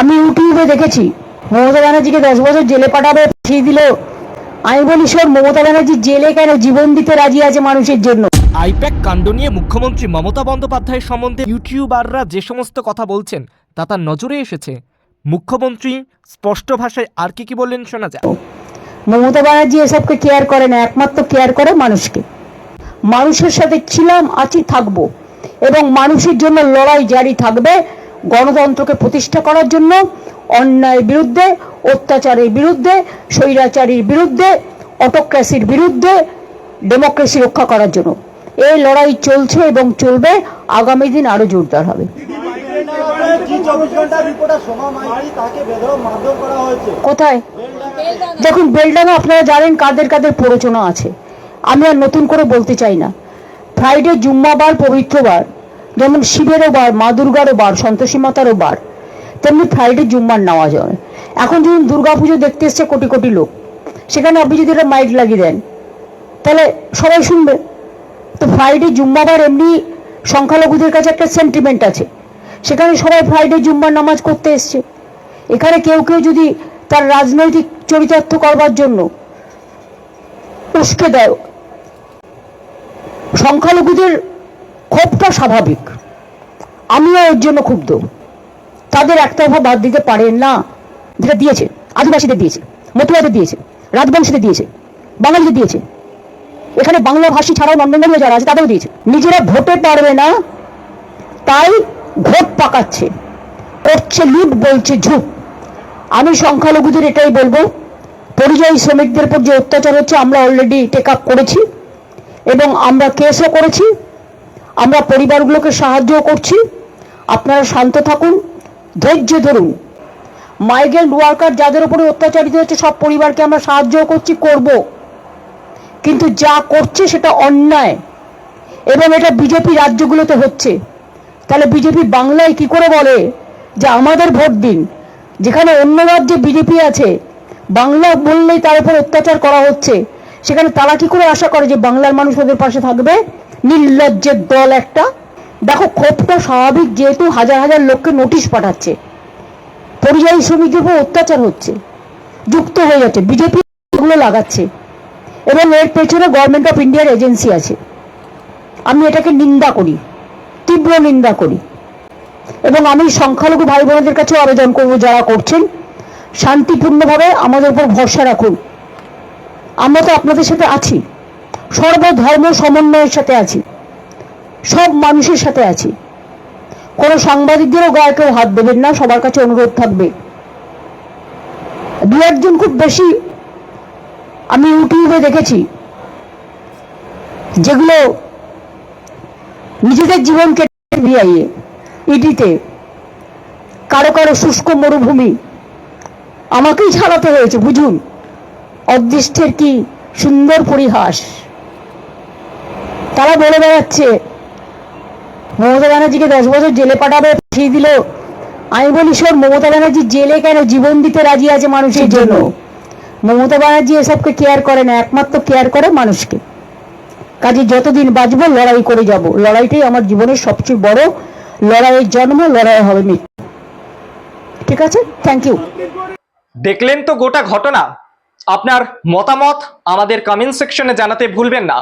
আমি ইউটিউবে দেখেছি মমতা ব্যানার্জিকে দশ বছর জেলে পাঠাবে পাঠিয়ে দিল। আমি বলি শোন মমতা ব্যানার্জি জেলে কেন জীবন দিতে রাজি আছে মানুষের জন্য? আইপ্যাক কাণ্ড নিয়ে মুখ্যমন্ত্রী মমতা বন্দ্যোপাধ্যায় সম্বন্ধে ইউটিউবাররা যে সমস্ত কথা বলছেন তা তার নজরে এসেছে। মুখ্যমন্ত্রী স্পষ্ট ভাষায় আর কি কি বললেন শোনা যায়। মমতা ব্যানার্জি এসবকে কেয়ার করে না একমাত্র কেয়ার করে মানুষকে। মানুষের সাথে ছিলাম আছি থাকব। এবং মানুষের জন্য লড়াই জারি থাকবে গণতন্ত্রকে প্রতিষ্ঠা করার জন্য, অন্যায়ের বিরুদ্ধে, অত্যাচারের বিরুদ্ধে, স্বৈরাচারীর বিরুদ্ধে অটোক্রেসির বিরুদ্ধে ডেমোক্রেসি রক্ষা করার জন্য। এই লড়াই চলছে এবং চলবে, আগামী দিন আরও জোরদার হবে। কোথায়? দেখুন বেলডাঙ্গা আপনারা জানেন কাদের কাদের প্ররোচনা আছে। আমি আর নতুন করে বলতে চাই না। ফ্রাইডে জুম্মাবার পবিত্র বার যেমন শিবেরও বার, মা দুর্গারও বার, সন্তোষী মাতারও বার, তেমনি ফ্রাইডে জুম্মার নেওয়া যাবে এখন যখন দুর্গাপুজো দেখতে এসছে কোটি কোটি লোক, সেখানে আপনি যদি একটা মাইক লাগিয়ে দেন। তাহলে সবাই শুনবে। তো ফ্রাইডে জুম্মাবার এমনি সংখ্যালঘুদের কাছে একটা সেন্টিমেন্ট আছে। সেখানে সবাই ফ্রাইডে জুম্মার নামাজ করতে এসছে। এখানে কেউ কেউ যদি তার রাজনৈতিক চরিতার্থ করবার জন্য উস্কে দেয়। সংখ্যালঘুদের ক্ষোভটা স্বাভাবিক। আমিও এর জন্য ক্ষুব্ধ। তাদের একতরফা বাদ দিতে পারেন না, যেটা দিয়েছে, আদিবাসীদের দিয়েছে মতুয়াদের দিয়েছে, রাজবংশীদের দিয়েছে, বাঙালিদের দিয়েছে। এখানে বাংলা ভাষী ছাড়াও নন্দনগঞ্জে যারা আছে, তাদেরও দিয়েছে। নিজেরা ভোটে পারবে না, তাই ভোট পাকাচ্ছে, করছে লুট, বলছে ঝুট আমি সংখ্যালঘুদের এটাই বলব, পরিযায়ী শ্রমিকদের উপর যে অত্যাচার হচ্ছে, আমরা অলরেডি টেক আপ করেছি, এবং আমরা কেসও করেছি আমরা পরিবারগুলোকে সাহায্যও করছি। আপনারা শান্ত থাকুন, ধৈর্য ধরুন। মাইগ্রেন্ট ওয়ার্কার যাদের উপরে অত্যাচারিত হচ্ছে, সব পরিবারকে আমরা সাহায্যও করছি, করব। কিন্তু যা করছে সেটা অন্যায়। এবং এটা বিজেপি রাজ্যগুলোতে হচ্ছে। তাহলে বিজেপি বাংলায় কি করে বলে যে আমাদের ভোট দিন? যেখানে অন্য রাজ্যে বিজেপি আছে, বাংলা বললেই তার উপর অত্যাচার করা হচ্ছে। সেখানে তারা কি করে আশা করে যে বাংলার মানুষ ওদের পাশে থাকবে? নির্লজ্জের দল একটা। দেখো, ক্ষোভটা স্বাভাবিক যেহেতু হাজার হাজার লোককে নোটিশ পাঠাচ্ছে। পরিযায়ী শ্রমিকদের উপর অত্যাচার হচ্ছে। যুক্ত হয়ে যাচ্ছে। বিজেপি এগুলো লাগাচ্ছে। এবং এর পেছনে গভর্নমেন্ট অফ ইন্ডিয়ার এজেন্সি আছে। আমি এটাকে নিন্দা করি। তীব্র নিন্দা করি। এবং আমি সংখ্যালঘু ভাই বোনদের কাছেও আবেদন করব, যারা করছেন। শান্তিপূর্ণভাবে আমাদের উপর ভরসা রাখুন। আমরা তো আপনাদের সাথে আছি। সর্বধর্ম সমন্বয়ের সাথে আছি। সব মানুষের সাথে আছি। কোনো সাংবাদিকদেরও গায়ে কেউ হাত দেবেন না, সবার কাছে অনুরোধ থাকবে। দু একজন খুব বেশি আমি ইউটিউবে দেখেছি, যেগুলো নিজেদের জীবনকে ভিআইয়ে ইডিতে, কারও কারও শুষ্ক মরুভূমি, আমাকেই ছাড়াতে হয়েছে, বুঝুন। অদৃষ্টের কি সুন্দর পরিহাস। তারা বলে বেড়াচ্ছে মমতা ব্যানার্জিকে দশ বছর জেলে পাঠাবে পাঠিয়ে দিল। আমি বলি শোন মমতা ব্যানার্জি জেলে কেন জীবন দিতে রাজি আছে মানুষের জন্য? মমতা ব্যানার্জি এসবকে কেয়ার করে না একমাত্র কেয়ার করে মানুষকে। কাজে যতদিন বাঁচবো লড়াই করে যাব। লড়াইটাই আমার জীবনের সবচেয়ে বড় লড়াইয়ের জন্ম লড়াই হবে মৃত্যু। ঠিক আছে? থ্যাংক ইউ দেখলেন তো গোটা ঘটনা? আপনার মতামত আমাদের কমেন্ট সেকশনে জানাতে ভুলবেন না।